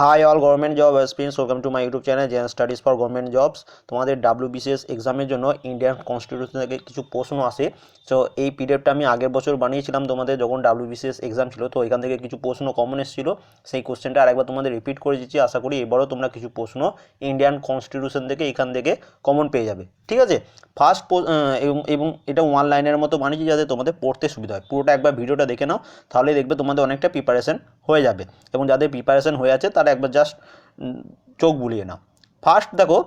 Hi all government job experience welcome to my YouTube channel gen studies for government jobs তোমাদের WBCS এক্সামের জন্য Indian constitution থেকে কিছু প্রশ্ন আসে। সো এই পিডিএফটা আমি আগের বছর বানিয়েছিলাম তোমাদের যখন ডাব্লিউবিসিএস এক্সাম ছিল, তো এখান থেকে কিছু প্রশ্ন কমন এসেছিল। সেই কোশ্চেনটা আরেকবার তোমাদের রিপিট করে দিচ্ছি। আশা করি এবারও তোমরা কিছু প্রশ্ন ইন্ডিয়ান কনস্টিটিউশন থেকে এখান থেকে কমন পেয়ে যাবে। ঠিক আছে? ফার্স্ট এবং এবং এটা ওয়ান লাইনের মতো বানিয়েছি যাতে তোমাদের পড়তে সুবিধা হয়। পুরোটা একবার ভিডিওটা দেখে নাও তাহলে দেখবে তোমাদের অনেকটা প্রিপারেশন হয়ে যাবে। এবং যাদের প্রিপারেশন হয়ে আছে, তারা একবার জাস্ট চোখ বুলিয়ে নাও। ফার্স্ট দেখো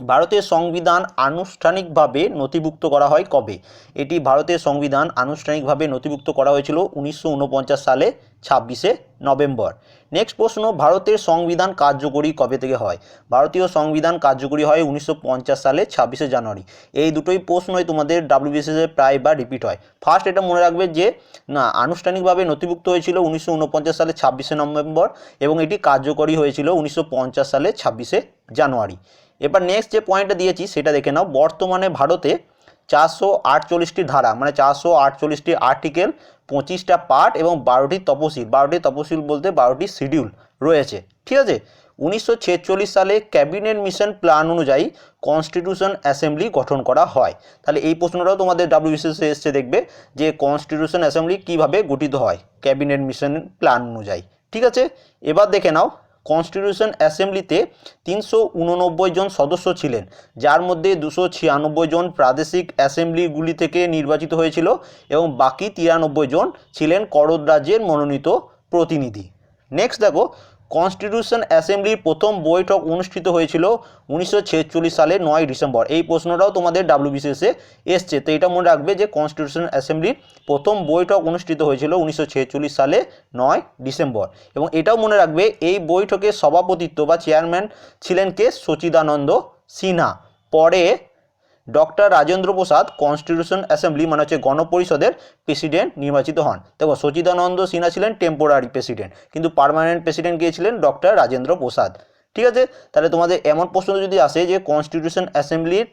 ভারতের সংবিধান আনুষ্ঠানিকভাবে নথিভুক্ত করা হয় কবে? এটি ভারতের সংবিধান আনুষ্ঠানিকভাবে নথিভুক্ত করা হয়েছিল উনিশশো ঊনপঞ্চাশ সালে, ছাব্বিশে নভেম্বর। নেক্সট প্রশ্ন, ভারতের সংবিধান কার্যকরী কবে থেকে হয়? ভারতীয় সংবিধান কার্যকরী হয় উনিশশো পঞ্চাশ সালে, ছাব্বিশে জানুয়ারি। এই দুটোই প্রশ্নই তোমাদের ডাব্লিউবিসিএসে প্রায় বা রিপিট হয়। ফার্স্ট এটা মনে রাখবে যে, না, আনুষ্ঠানিকভাবে নথিভুক্ত হয়েছিল উনিশশো ঊনপঞ্চাশ সালে, ছাব্বিশে নভেম্বর এবং এটি কার্যকরী হয়েছিল উনিশশো পঞ্চাশ সালে, ছাব্বিশে জানুয়ারি। এবার নেক্সট যে পয়েন্টটা দিয়েছি, সেটা দেখে নাও। বর্তমানে ভারতে চারশো আটচল্লিশটি ধারা মানে চারশো আটচল্লিশটি আর্টিকেল পঁচিশটা পার্ট এবং বারোটি তপশিল বারোটি তপশিল বলতে বারোটি শিডিউল রয়েছে। ঠিক আছে? উনিশশো ছেচল্লিশ সালে ক্যাবিনেট মিশন প্ল্যান অনুযায়ী কনস্টিটিউশন অ্যাসেম্বলি গঠন করা হয়। তাহলে এই প্রশ্নটাও তোমাদের ডাব্লিউবিসিএসে এসছে দেখবে যে কনস্টিটিউশন অ্যাসেম্বলি কীভাবে গঠিত হয় ক্যাবিনেট মিশন প্ল্যান অনুযায়ী। ঠিক আছে? এবার দেখে নাও। কনস্টিটিউশন অ্যাসেম্বলিতে তিনশো উননব্বই জন সদস্য ছিলেন, যার মধ্যে দুশো ছিয়ানব্বই জন প্রাদেশিক অ্যাসেম্বলিগুলি থেকে নির্বাচিত হয়েছিল এবং বাকি তিরানব্বই জন ছিলেন করদ রাজ্যের মনোনীত প্রতিনিধি। নেক্সট দেখো কনস্টিটিউশন অ্যাসেম্বলির প্রথম বৈঠক অনুষ্ঠিত হয়েছিল উনিশশো সালের নয় ডিসেম্বর। এই প্রশ্নটাও তোমাদের ডাব্লিউবিসিএসে এসছে। তো এটা মনে রাখবে যে কনস্টিটিউশন অ্যাসেম্বলির প্রথম বৈঠক অনুষ্ঠিত হয়েছিল উনিশশো ছেচল্লিশ সালে নয় ডিসেম্বর। এবং এটাও মনে রাখবে এই বৈঠকে সভাপতিত্ব বা চেয়ারম্যান ছিলেন কে? সচিদানন্দ সিনহা। পরে doctor Rajendra Prasad constitution assembly মানে হচ্ছে গণপরিষদের প্রেসিডেন্ট নির্বাচিত হন। দেখো, সচিদানন্দ সিনহা ছিলেন টেম্পোরারি প্রেসিডেন্ট কিন্তু পার্মানেন্ট প্রেসিডেন্ট গিয়েছিলেন ডক্টর রাজেন্দ্র প্রসাদ। ঠিক আছে? তাহলে তোমাদের এমন প্রশ্ন যদি আসে যে কনস্টিটিউশন অ্যাসেম্বলির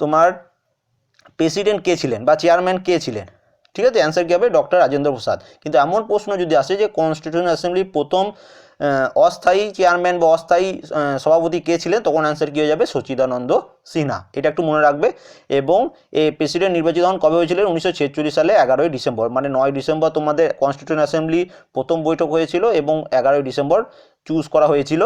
তোমার প্রেসিডেন্ট কে ছিলেন বা চেয়ারম্যান কে ছিলেন, ঠিক আছে? অ্যান্সার কী হবে? ডক্টর রাজেন্দ্র প্রসাদ। কিন্তু এমন প্রশ্ন যদি আসে যে কনস্টিটিউশন অ্যাসেম্বলির প্রথম অস্থায়ী চেয়ারম্যান বা অস্থায়ী সভাপতি কে ছিলেন, তখন অ্যান্সার কী হয়ে যাবে? সচিদানন্দ সিনহা। এটা একটু মনে রাখবে। এবং এই প্রেসিডেন্ট নির্বাচিত হন কবে হয়েছিলেন? উনিশশো ছেচল্লিশ সালে এগারোই ডিসেম্বর। মানে নয় ডিসেম্বর তোমাদের কনস্টিটিউশন অ্যাসেম্বলি প্রথম বৈঠক হয়েছিল এবং এগারোই ডিসেম্বর চুজ করা হয়েছিল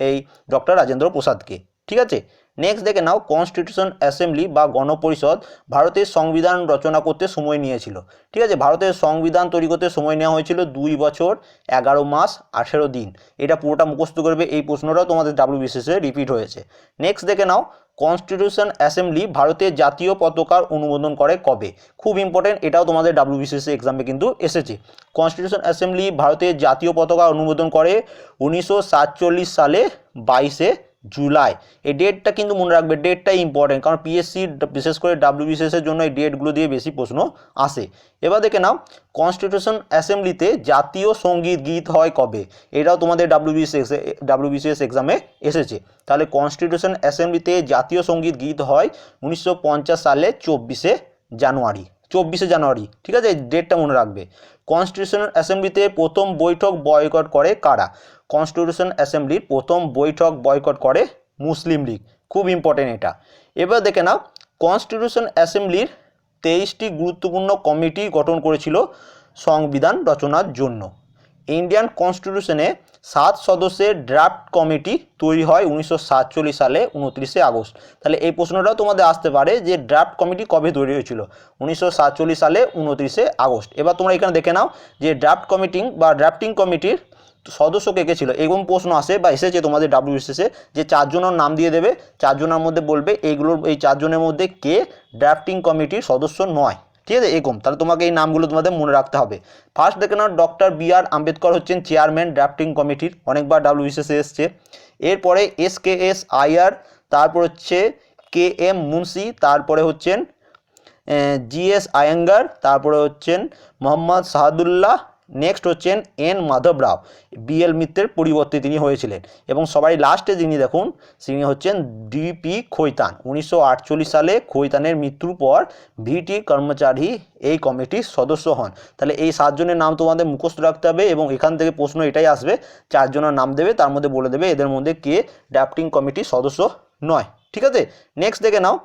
এই ডক্টর রাজেন্দ্র প্রসাদকে। ঠিক আছে? নেক্সট দেখে নাও কনস্টিটিউশন অ্যাসেম্বলি বা গণপরিষদ ভারতের সংবিধান রচনা করতে সময় নিয়েছিল। ঠিক আছে, ভারতের সংবিধান তৈরি করতে সময় নেওয়া হয়েছিল দুই বছর, এগারো মাস, আঠেরো দিন। এটা পুরোটা মুখস্থ করবে এই প্রশ্নটাও তোমাদের ডাব্লিউবিসিএসে রিপিট হয়েছে। নেক্সট দেখে নাও কনস্টিটিউশন অ্যাসেম্বলি ভারতের জাতীয় পতাকার অনুমোদন করে কবে? খুব ইম্পর্টেন্ট এটাও তোমাদের ডাব্লিউবিসিএস এক্সামে কিন্তু এসেছে। কনস্টিটিউশন অ্যাসেম্বলি ভারতের জাতীয় পতাকা অনুমোদন করে উনিশশো সাতচল্লিশ সালে বাইশে জুলাই। এই ডেটটা কিন্তু মনে রাখবে ডেটটাই ইম্পর্টেন্ট কারণ পিএসসি বিশেষ করে ডাব্লিউবিসিএসের জন্য এই ডেটগুলো দিয়ে বেশি প্রশ্ন আসে। এবার দেখে নাও কনস্টিটিউশন অ্যাসেম্বলিতে জাতীয় সংগীত গীত হয় কবে? এটাও তোমাদের ডাব্লিউবিসিএস ডাব্লিউবিসিএস এক্সামে এসেছে। তাহলে কনস্টিটিউশন অ্যাসেম্বলিতে জাতীয় সংগীত গীত হয় উনিশশো পঞ্চাশ সালে চব্বিশে জানুয়ারি। চব্বিশে জানুয়ারি, ঠিক আছে? ডেটটা মনে রাখবে। কনস্টিটিউশন অ্যাসেম্বলিতে প্রথম বৈঠক বয়কট করে কারা? কনস্টিটিউশন অ্যাসেম্বলির প্রথম বৈঠক বয়কট করে মুসলিম লীগ। খুব ইম্পর্টেন্ট এটা। এবার দেখে নাও কনস্টিটিউশন অ্যাসেম্বলির তেইশটি গুরুত্বপূর্ণ কমিটি গঠন করেছিল সংবিধান রচনার জন্য। ইন্ডিয়ান কনস্টিটিউশনে সাত সদস্যের ড্রাফট কমিটি তৈরি হয় উনিশশো সাতচল্লিশ সালে, উনত্রিশে আগস্ট। তাহলে এই প্রশ্নটাও তোমাদের আসতে পারে যে ড্রাফট কমিটি কবে তৈরি হয়েছিল? উনিশশো সাতচল্লিশ সালে, উনত্রিশে আগস্ট। এবার তোমরা এখানে দেখে নাও যে ড্রাফট কমিটিং বা ড্রাফটিং কমিটির সদস্য কে কে ছিল? এরকম প্রশ্ন আসে বা এসেছে তোমাদের ডাব্লিউবিসিএসে যে চারজনের নাম দিয়ে দেবে, চারজনের মধ্যে বলবে, এইগুলোর, এই চারজনের মধ্যে কে ড্রাফটিং কমিটির সদস্য নয়। ঠিক আছে? এরকম। তাহলে তোমাকে এই নামগুলো তোমাদের মনে রাখতে হবে। ফার্স্ট দেখে নাও ডক্টর বি আর আম্বেদকর হচ্ছেন চেয়ারম্যান ড্রাফটিং কমিটির অনেকবার ডাব্লিউবিসিএসে এসছে। এরপরে এস কে এস আইআর তারপর হচ্ছে কে এম মুন্সি তারপরে হচ্ছেন জিএস আয়েঙ্গার তারপরে হচ্ছেন মোহাম্মদ সাহাদুল্লাহ নেক্সট হচ্ছেন N Madhav Rao. B L মিত্রের পরিবর্তে তিনি হয়েছিলেন। এবং সবাই লাস্টে যিনি দেখুন, তিনি হচ্ছেন ডিপি খৈতান। উনিশশো আটচল্লিশ সালে খৈতানের মৃত্যুর পর ভিটি কর্মচারী এই কমিটির সদস্য হন। তাহলে এই সাতজনের নাম তোমাদের মুখস্থ রাখতে হবে এবং এখান থেকে প্রশ্ন এটাই আসবে চারজনের নাম দেবে, তার মধ্যে বলে দেবে এদের মধ্যে কে ড্রাফটিং কমিটির সদস্য নয়। ঠিক আছে? নেক্সট দেখে নাও।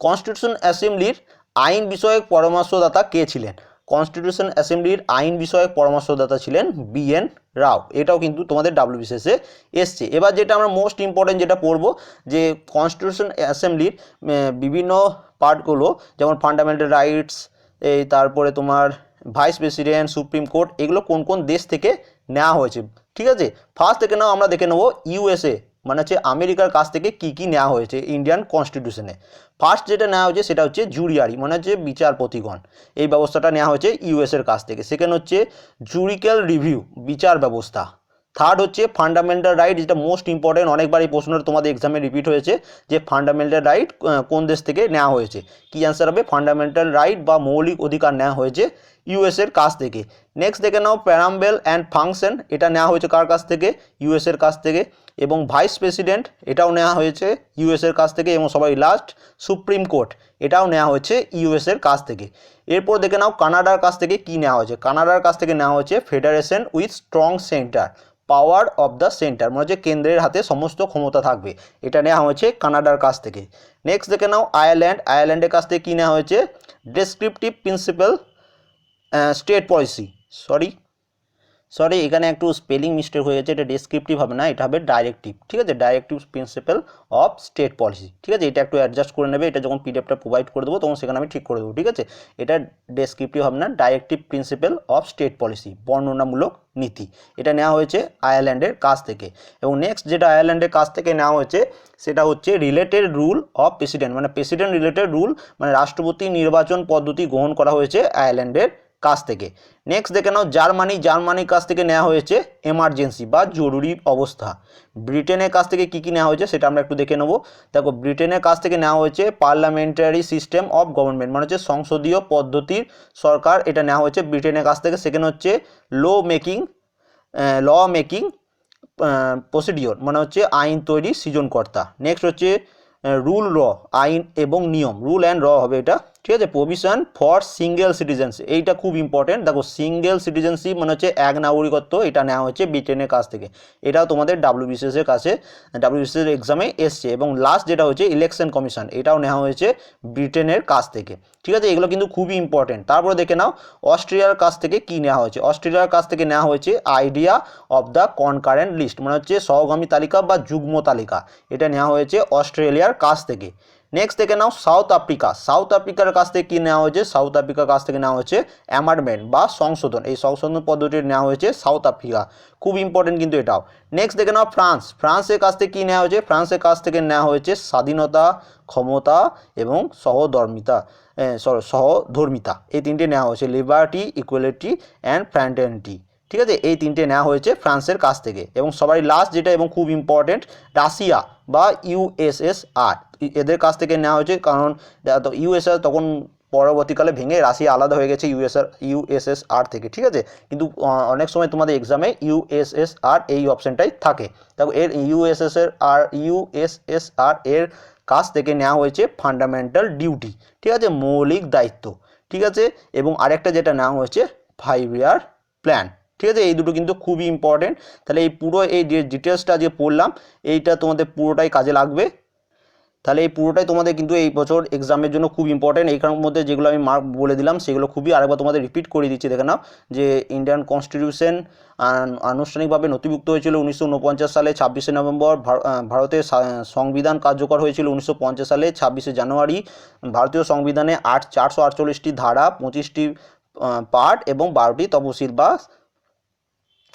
কনস্টিটিউশন অ্যাসেম্বলির আইন বিষয়ক পরামর্শদাতা কে ছিলেন? কনস্টিটিউশন অ্যাসেম্বলির আইন বিষয়ক পরামর্শদাতা ছিলেন বি এন রাও। এটাও কিন্তু তোমাদের ডাব্লিউবিসিএসে এসছে। এবার যেটা আমরা মোস্ট ইম্পর্টেন্ট যেটা পড়ব, যে কনস্টিটিউশন অ্যাসেম্বলির বিভিন্ন পার্টগুলো, যেমন ফান্ডামেন্টাল রাইটস এই তারপরে তোমার ভাইস প্রেসিডেন্ট সুপ্রিম কোর্ট, এগুলো কোন কোন দেশ থেকে নেওয়া হয়েছে। ঠিক আছে? ফার্স্ট থেকে নাও আমরা দেখে নেব ইউএসএ মানে হচ্ছে আমেরিকার কাছ থেকে কি কি নেওয়া হয়েছে ইন্ডিয়ান কনস্টিটিউশনে ফার্স্ট যেটা নেওয়া হয়েছে সেটা হচ্ছে জুরিয়ারি মানে হচ্ছে বিচারপতিগণ। এই ব্যবস্থাটা নেওয়া হয়েছে ইউএসের কাছ থেকে। সেকেন্ড হচ্ছে জুরিক্যাল রিভিউ বিচার ব্যবস্থা। থার্ড হচ্ছে ফান্ডামেন্টাল রাইট যেটা মোস্ট ইম্পর্টেন্ট অনেকবার এই প্রশ্নটা তোমাদের এক্সামে রিপিট হয়েছে যে ফান্ডামেন্টাল রাইট কোন দেশ থেকে নেওয়া হয়েছে? কি অ্যান্সার হবে? ফান্ডামেন্টাল রাইট বা মৌলিক অধিকার নেওয়া হয়েছে ইউএসের কাছ থেকে। নেক্সট দেখে নাও প্যারাম্বেল অ্যান্ড ফাংশন এটা নেওয়া হয়েছে কার কাছ থেকে? ইউএসের কাছ থেকে। এবং ভাইস প্রেসিডেন্ট এটাও নেওয়া হয়েছে ইউএসের কাছ থেকে এবং সবাই লাস্ট সুপ্রিম কোর্ট, এটাও নেওয়া হয়েছে ইউএসের কাছ থেকে। এরপর দেখে নাও, কানাডার কাছ থেকে কি নেওয়া হয়েছে? কানাডার কাছ থেকে নেওয়া হয়েছে federation with strong centre power of the centre মানে হচ্ছে কেন্দ্রের হাতে সমস্ত ক্ষমতা থাকবে। এটা নেওয়া হয়েছে কানাডার কাছ থেকে। নেক্সট দেখে নাও আয়ারল্যান্ড আয়ারল্যান্ডের কাছ থেকে কী নেওয়া হয়েছে? Descriptive principle state policy sorry sorry এখানে একটু স্পেলিং মিস্টেক হয়ে গেছে, এটা ডেসক্রিপটিভ হবে না, এটা হবে ডাইরেক্টিভ ঠিক আছে? Directive principle of state policy ঠিক আছে? এটা একটু অ্যাডজাস্ট করে নেবে, এটা যখন পিডিএফটা প্রোভাইড করে দেবো, তখন সেখানে আমি ঠিক করে দেবো, ঠিক আছে? এটা ডেসক্রিপটিভ হবে না directive principle of state policy বর্ণনামূলক নীতি। এটা নেওয়া হয়েছে আয়ারল্যান্ডের কাছ থেকে। এবং নেক্সট যেটা আয়ারল্যান্ডের কাছ থেকে নেওয়া হয়েছে, সেটা হচ্ছে রিলেটেড রুল অফ প্রেসিডেন্ট মানে প্রেসিডেন্ট রিলেটেড রুল মানে রাষ্ট্রপতি নির্বাচন পদ্ধতি গ্রহণ করা হয়েছে আয়ারল্যান্ডের কাছ থেকে। নেক্সট দেখে নাও, জার্মানি, জার্মানির কাছ থেকে নেওয়া হয়েছে এমার্জেন্সি বা জরুরি অবস্থা। ব্রিটেনের কাছ থেকে কী কী নেওয়া হয়েছে সেটা আমরা একটু দেখে নেব। দেখো, ব্রিটেনের কাছ থেকে নেওয়া হয়েছে পার্লামেন্টারি সিস্টেম অফ গভর্নমেন্ট মানে হচ্ছে সংসদীয় পদ্ধতির সরকার এটা নেওয়া হয়েছে ব্রিটেনের কাছ থেকে। সেকেন্ড হচ্ছে law making law making procedure মানে হচ্ছে আইন তৈরি সৃজনকর্তা। নেক্সট হচ্ছে রুল র আইন এবং নিয়ম রুল অ্যান্ড র হবে এটা। ঠিক আছে? প্রভিশন ফর সিঙ্গেল সিটিজেনশিপ এইটা খুব ইম্পর্টেন্ট দেখো সিঙ্গেল সিটিজেনশিপ মানে হচ্ছে এক নাগরিকত্ব, এটা নেওয়া হচ্ছে ব্রিটেনের কাছ থেকে। এটাও তোমাদের ডাব্লিউবিসিএস এর কাছে ডাব্লিউবিসিএস এক্সামে এসছে। এবং লাস্ট যেটা হচ্ছে ইলেকশন কমিশন এটাও নেওয়া হয়েছে ব্রিটেনের কাছ থেকে। ঠিক আছে? এগুলো কিন্তু খুবই ইম্পর্টেন্ট তারপরে দেখে নাও অস্ট্রেলিয়ার কাছ থেকে কি নেওয়া হয়েছে? অস্ট্রেলিয়ার কাছ থেকে নেওয়া হয়েছে idea of the concurrent list মানে হচ্ছে সহগামী তালিকা বা যুগ্ম তালিকা। এটা নেওয়া হয়েছে অস্ট্রেলিয়ার কাছ থেকে। নেক্সট দেখে নাও সাউথ আফ্রিকা সাউথ আফ্রিকার কাছ থেকে কী নেওয়া হয়েছে? সাউথ আফ্রিকার কাছ থেকে নেওয়া হয়েছে অ্যামার্ডমেন্ট বা সংশোধন। এই সংশোধন পদ্ধতি নেওয়া হয়েছে সাউথ আফ্রিকা খুব ইম্পর্টেন্ট কিন্তু এটাও। নেক্সট দেখে নাও ফ্রান্স ফ্রান্সের কাছ থেকে কী নেওয়া হয়েছে? ফ্রান্সের কাছ থেকে নেওয়া হয়েছে স্বাধীনতা, ক্ষমতা এবং সহধর্মিতা। সহধর্মিতা। এই তিনটে নেওয়া হয়েছে। লিবার্টি ইকুয়ালিটি অ্যান্ড ফ্র্যান্টেনিটি ঠিক আছে? এই তিনটে নেওয়া হয়েছে ফ্রান্সের কাছ থেকে। এবং সবাই লাস্ট যেটা এবং খুব ইম্পর্টেন্ট রাশিয়া বা ইউএসএসআর এদের কাছ থেকে নেওয়া হয়েছে কারণ ইউএসআর তখন পরবর্তীকালে ভেঙে রাশিয়া আলাদা হয়ে গেছে ইউএসআর ইউএসএসআর থেকে, ঠিক আছে? কিন্তু অনেক সময় তোমাদের এক্সামে ইউএসএসআর এই অপশানটাই থাকে। দেখো, এর ইউএসএসআর আর ইউএসএসআর এর কাছ থেকে নেওয়া হয়েছে ফান্ডামেন্টাল ডিউটি ঠিক আছে? মৌলিক দায়িত্ব, ঠিক আছে? এবং আরেকটা যেটা নেওয়া হয়েছে ফাইভ ইয়ার প্ল্যান ঠিক আছে? এই দুটো কিন্তু খুবই ইম্পর্টেন্ট তাহলে এই পুরো এই যে ডিটেলসটা যে পড়লাম, এইটা তোমাদের পুরোটাই কাজে লাগবে। তাহলে এই পুরোটাই তোমাদের কিন্তু এই বছর এক্সামের জন্য খুব ইম্পর্টেন্ট এইখানের মধ্যে যেগুলো আমি মার্ক বলে দিলাম, সেগুলো খুবই আরেকবার তোমাদের রিপিট করে দিচ্ছি, দেখে নাও। যে ইন্ডিয়ান কনস্টিটিউশন আনুষ্ঠানিকভাবে নথিভুক্ত হয়েছিল উনিশশো উনপঞ্চাশ সালে ছাব্বিশে নভেম্বর ভারতের সংবিধান কার্যকর হয়েছিল উনিশশো পঞ্চাশ সালে ছাব্বিশে জানুয়ারি। ভারতীয় সংবিধানে আট, চারশো আটচল্লিশটি ধারা, পঁচিশটি পার্ট এবং বারোটি তফসিল বা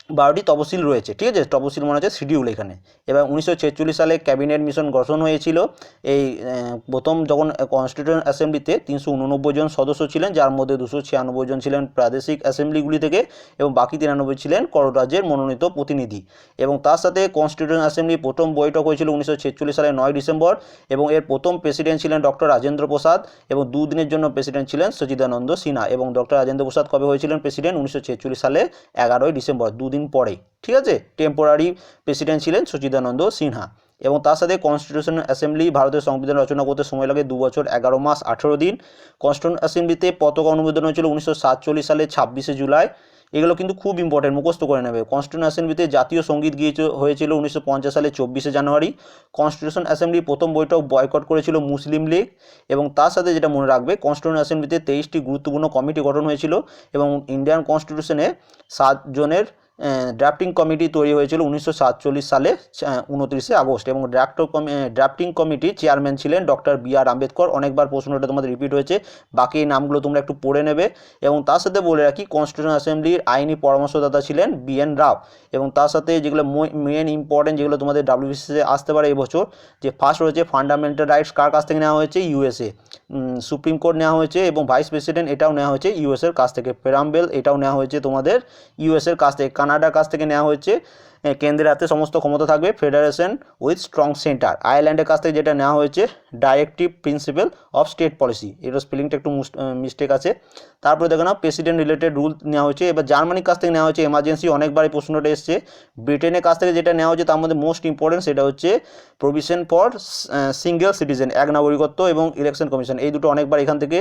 বারোটি তপশিল রয়েছে ঠিক আছে? তপশিল মনে হচ্ছে শিডিউল এখানে। এবার উনিশশো সালে ক্যাবিনেট মিশন গঠন হয়েছিল। এই প্রথম যখন কনস্টিটিউশন অ্যাসেম্বলিতে তিনশো উননব্বই জন সদস্য ছিলেন, যার মধ্যে দুশো ছিয়ানব্বই জন ছিলেন প্রাদেশিক অ্যাসেম্বলিগুলি থেকে এবং বাকি তিরানব্বই ছিলেন কররাজ্যের মনোনীত প্রতিনিধি। এবং তার সাথে কনস্টিটিউশন অ্যাসেম্বলি প্রথম বৈঠক হয়েছিল উনিশশো সালের নয় ডিসেম্বর এবং এর প্রথম প্রেসিডেন্ট ছিলেন ডক্টর রাজেন্দ্র প্রসাদ এবং দুদিনের জন্য প্রেসিডেন্ট ছিলেন সচিদানন্দ সিনহা এবং ডক্টর রাজেন্দ্র প্রসাদ কবে হয়েছিলেন প্রেসিডেন্ট? উনিশশো ছেচল্লিশ সালে এগারোই ডিসেম্বর, দুদিন পরে ঠিক আছে? টেম্পোরারি প্রেসিডেন্ট ছিলেন সচিদানন্দ সিনহা। এবং তার সাথে কনস্টিটিউশন অ্যাসেম্বলি ভারতের সংবিধান রচনা করতে সময় লাগে দু বছর, এগারো মাস, আঠেরো দিন। কনস্টিটিউশন অ্যাসেম্বলিতে পতাকা অনুমোদন হয়েছিল উনিশশো সাতচল্লিশ সালে ছাব্বিশে জুলাই। এগুলো কিন্তু খুব ইম্পর্টেন্ট মুখস্থ করে নেবে। কনস্টিটিউশন অ্যাসেম্বলিতে জাতীয় সংগীত গিয়েছে হয়েছিল উনিশশো পঞ্চাশ সালে চব্বিশে জানুয়ারি। কনস্টিটিউশন অ্যাসেম্বলি প্রথম বৈঠক বয়কট করেছিল মুসলিম লীগ। এবং তার সাথে যেটা মনে রাখবে কনস্টিটিউশন অ্যাসেম্বলিতে তেইশটি গুরুত্বপূর্ণ কমিটি গঠন হয়েছিল। এবং ইন্ডিয়ান কনস্টিটিউশনে সাতজনের ড্রাফটিং কমিটি তৈরি হয়েছিল উনিশশো সাতচল্লিশ সালে উনত্রিশে আগস্ট এবং ড্রাফট ড্রাফটিং কমিটির চেয়ারম্যান ছিলেন ডক্টর বি আর আম্বেদকর। অনেকবার প্রশ্নটা তোমাদের রিপিট হয়েছে, বাকি নামগুলো তোমরা একটু পড়ে নেবে এবং তার সাথে বলে রাখি কনস্টিটিউশন অ্যাসেম্বলির আইনি পরামর্শদাতা ছিলেন বি এন রাও এবং তার সাথে যেগুলো মেন ইম্পর্টেন্ট যেগুলো তোমাদের ডাব্লিউবিসিসে আসতে পারে এবছর, যে ফার্স্ট রয়েছে ফান্ডামেন্টাল রাইটস কার কাছ থেকে নেওয়া হয়েছে? ইউএসএ সুপ্রিম কোর্ট নেওয়া হয়েছে এবং ভাইস প্রেসিডেন্ট এটাও নেওয়া হয়েছে ইউএসের কাছ থেকে। পেরাম্বেল এটাও নেওয়া হয়েছে তোমাদের ইউএসের কাছ থেকে। কানাডার কাছ থেকে নেওয়া হয়েছে কেন্দ্রের হাতে সমস্ত ক্ষমতা থাকবে, ফেডারেশন উইথ স্ট্রং সেন্টার। আয়ারল্যান্ডের কাছ থেকে যেটা নেওয়া হয়েছে directive principle of state policy এটার স্পেলিংটা একটু মিস্টেক আছে। তারপরে দেখো না প্রেসিডেন্ট রিলেটেড রুল নেওয়া হয়েছে। এবার জার্মানির কাছ থেকে নেওয়া হয়েছে এমার্জেন্সি অনেকবার এই প্রশ্নটা এসছে। ব্রিটেনের কাছ থেকে যেটা নেওয়া হয়েছে, তার মধ্যে মোস্ট ইম্পর্টেন্ট সেটা হচ্ছে প্রভিশন ফর সিঙ্গেল সিটিজেন এক নাগরিকত্ব এবং ইলেকশন কমিশন এই দুটো অনেকবার এখান থেকে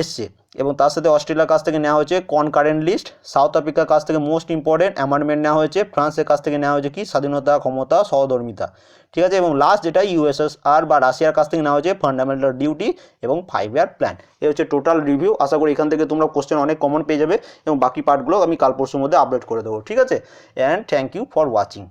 এসছে। এবং তার সাথে অস্ট্রেলিয়ার কাছ থেকে নেওয়া হয়েছে কনকারেন্ট লিস্ট সাউথ আফ্রিকার কাছ থেকে মোস্ট ইম্পর্টেন্ট অ্যামেন্ডমেন্ট নেওয়া হয়েছে। ফ্রান্সের কাছ থেকে নেওয়া হয়েছে কি? স্বাধীনতা, ক্ষমতা, সহধর্মিতা। ঠিক আছে? এবং লাস্ট যেটা ইউএসএসআর বা রাশিয়ার কাছ থেকে নেওয়া হয়েছে ফান্ডামেন্টাল ডিউটি এবং ফাইভ ইয়ার প্ল্যান এ হচ্ছে টোটাল রিভিউ আশা করি এখান থেকে তোমরা কোশ্চেন অনেক কমন পেয়ে যাবে এবং বাকি পার্টগুলো আমি কাল পরশুর মধ্যে আপডেট করে দেবো, ঠিক আছে? And thank you for watching